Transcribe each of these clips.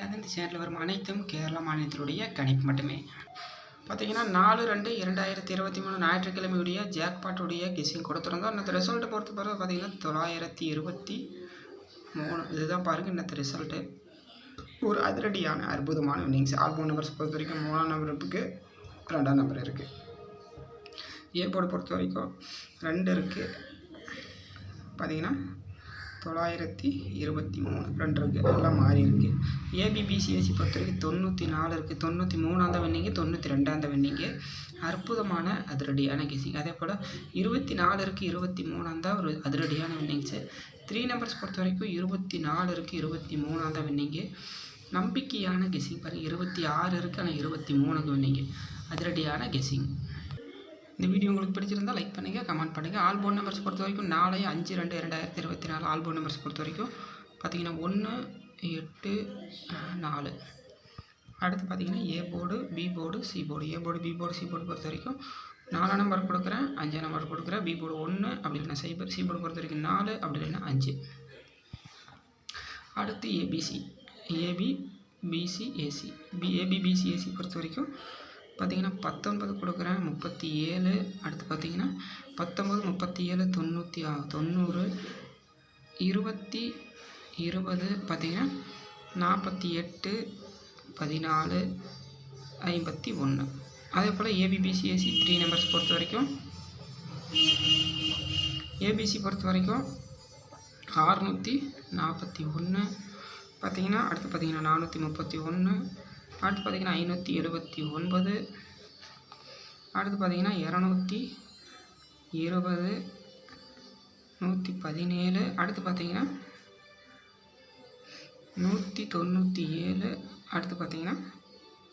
தெரியாத இந்த சேனலில் வரும் அனைத்தும் கேரள மாநிலத்தினுடைய கணிப்பு மட்டுமே. பார்த்தீங்கன்னா நாலு ரெண்டு இரண்டாயிரத்தி இருபத்தி மூணு ஞாயிற்றுக்கிழமையுடைய ஜாக்பாட்டுடைய கெஸிங் கொடுத்துருந்தோம் அந்த ரிசல்ட்டை பொறுத்த பிறகு பார்த்தீங்கன்னா தொள்ளாயிரத்தி இருபத்தி மூணு. இதுதான் பாருங்கள் இன்னத்து ரிசல்ட்டு ஒரு அதிரடியான அற்புதமான இன்னிங்ஸ் ஆல்போன் நம்பர்ஸ் பொறுத்த வரைக்கும் மூணாம் நம்பர் இருக்குது ரெண்டாம் நம்பர் இருக்குது ஏ போர்டு பொறுத்த வரைக்கும் ரெண்டு இருக்குது பார்த்தீங்கன்னா தொள்ளாயிரத்தி இருபத்தி மூணு ரெண்டு இருக்குது எல்லாம் மாறி இருக்குது ஏபிபிசிஎஸ்சி பொறுத்த வரைக்கும் தொண்ணூற்றி நாலு இருக்குது தொண்ணூற்றி மூணாந்த வெண்ணிங்க தொண்ணூற்றி ரெண்டாந்த வெண்ணிங்க அற்புதமான அதிரடியான கெஸிங் அதே போல் இருபத்தி நாலு இருக்குது இருபத்தி மூணாந்தா ஒரு அதிரடியான வின்னிங்ஸு த்ரீ நம்பர்ஸ் பொறுத்த வரைக்கும் இருபத்தி நாலு இருக்குது இருபத்தி மூணாந்த வெண்ணிங்க நம்பிக்கையான கெஸிங் பாருங்கள் இருபத்தி ஆறு இருக்குது ஆனால் இருபத்தி மூணுக்கு வெண்ணிங்க அதிரடியான கெஸிங் இந்த வீடியோ உங்களுக்கு பிடிச்சிருந்தால் லைக் பண்ணுங்கள் கமெண்ட் பண்ணுங்கள் ஆல்போன் நம்பர்ஸ் பொறுத்த வரைக்கும் நாலு அஞ்சு ரெண்டு ரெண்டாயிரத்தி இருபத்தி நாலு ஆல்போன் நம்பர்ஸ் பொறுத்த வரைக்கும் பார்த்தீங்கன்னா ஒன்று எட்டு நாலு. அடுத்து பார்த்தீங்கன்னா A board B board C board A board B board C board பொறுத்த வரைக்கும் நாலாம் நம்பர் கொடுக்குறேன் அஞ்சாம் நம்பர் கொடுக்குறேன். பி போர்டு ஒன்று அப்படி இல்லைன்னா சைபர் சி போர்டு பொறுத்த வரைக்கும் நாலு அப்படி இல்லைன்னா அஞ்சு. அடுத்து ABC AB BC AC B AB BC AC பொறுத்த வரைக்கும் பார்த்தீங்கன்னா பத்தொன்பது கொடுக்குறேன் முப்பத்தி ஏழு அடுத்து பார்த்தீங்கன்னா பத்தொம்பது முப்பத்தி ஏழு தொண்ணூற்றி ஆ தொண்ணூறு இருபத்தி இருபது பார்த்தீங்கன்னா நாற்பத்தி எட்டு பதினாலு ஐம்பத்தி ஒன்று அதே போல் ஏபிபிசிஎஸ்சி த்ரீ நம்பர்ஸ் பொறுத்த வரைக்கும் ஏபிசி பொறுத்த வரைக்கும் அறுநூற்றி நாற்பத்தி ஒன்று பார்த்தீங்கன்னா அடுத்து பார்த்தீங்கன்னா நானூற்றி முப்பத்தி ஒன்று அடுத்து பார்த்தீங்கன்னா ஐநூற்றி எழுபத்தி ஒன்பது. அடுத்து பார்த்தீங்கன்னா இரநூத்தி இருபது நூற்றி பதினேழு. அடுத்து பார்த்தீங்கன்னா நூற்றி தொண்ணூற்றி ஏழு. அடுத்து பார்த்தீங்கன்னா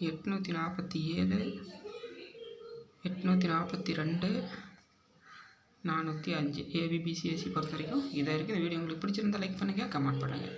எட்நூற்றி நாற்பத்தி ஏழு எட்நூற்றி நாற்பத்தி ரெண்டு நானூற்றி அஞ்சு. ஏபிபிசிஎஸ்சி பொறுத்த வரைக்கும் இதாக இருக்குது. இந்த வீடியோ உங்களுக்கு பிடிச்சிருந்தா லைக் பண்ணுங்கள் கமெண்ட் பண்ணுங்கள்